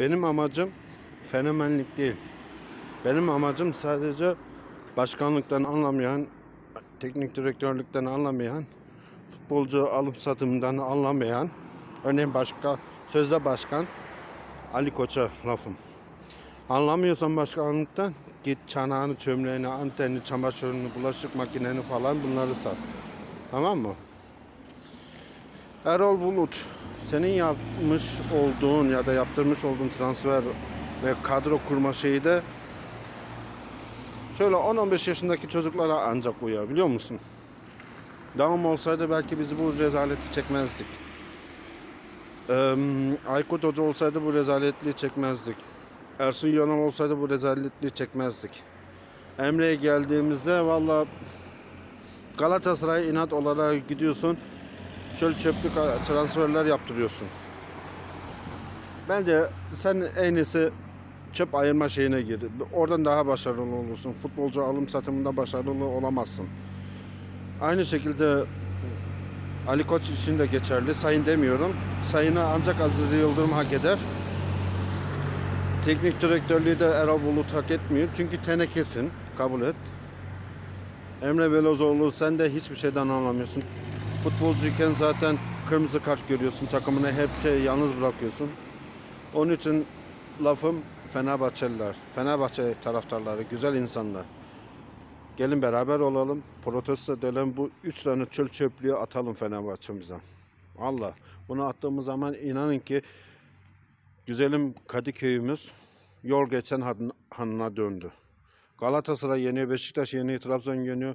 Benim amacım fenomenlik değil. Benim amacım sadece başkanlıktan anlamayan, teknik direktörlükten anlamayan, futbolcu alım satımından anlamayan, örneğin başka sözde başkan Ali Koç'a lafım. Anlamıyorsan başkanlıktan git çanağını, çömleğini, antenini, çamaşırını, bulaşık makineni falan bunları sat. Tamam mı? Erol Bulut, senin yapmış olduğun ya da yaptırmış olduğun transfer ve kadro kurma şeyi de şöyle 10-15 yaşındaki çocuklara ancak uyar biliyor musun? Devam olsaydı belki biz bu rezaleti çekmezdik. Ee, Aykut Hoca olsaydı bu rezaletliği çekmezdik. Ersun Yanal olsaydı bu rezaletliği çekmezdik. Emre'ye geldiğimizde valla Galatasaray inat olarak gidiyorsun. Çöl çöplük transferler yaptırıyorsun. Bence sen en iyisi çöp ayırma şeyine gir. Oradan daha başarılı olursun. Futbolcu alım satımında başarılı olamazsın. Aynı şekilde Ali Koç için de geçerli. Sayın demiyorum. Sayını ancak Aziz Yıldırım hak eder. Teknik direktörlüğü de Erol Bulut hak etmiyor. Çünkü tenekesin. Kabul et. Emre Belözoğlu sen de hiçbir şeyden anlamıyorsun. Futbolcuyken zaten kırmızı kart görüyorsun. Takımını hep şey, yalnız bırakıyorsun. Onun için lafım Fenerbahçeliler, Fenerbahçe taraftarları, güzel insanlar. Gelin beraber olalım, protesto edelim. Bu üç tane çöl çöplüğü atalım Fenerbahçe'mize. Allah. Bunu attığımız zaman inanın ki güzelim Kadıköy'ümüz yol geçen han- hanına döndü. Galatasaray yeniyor, Beşiktaş yeniyor, Trabzon yeniyor.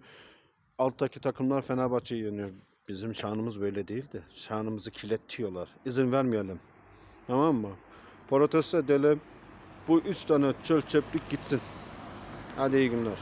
Alttaki takımlar Fenerbahçe'yi yeniyor. Bizim şanımız böyle değil de şanımızı kirletiyorlar. İzin vermeyelim. Tamam mı? Protesto edelim. Bu üç tane çöl çöplük gitsin. Hadi iyi günler.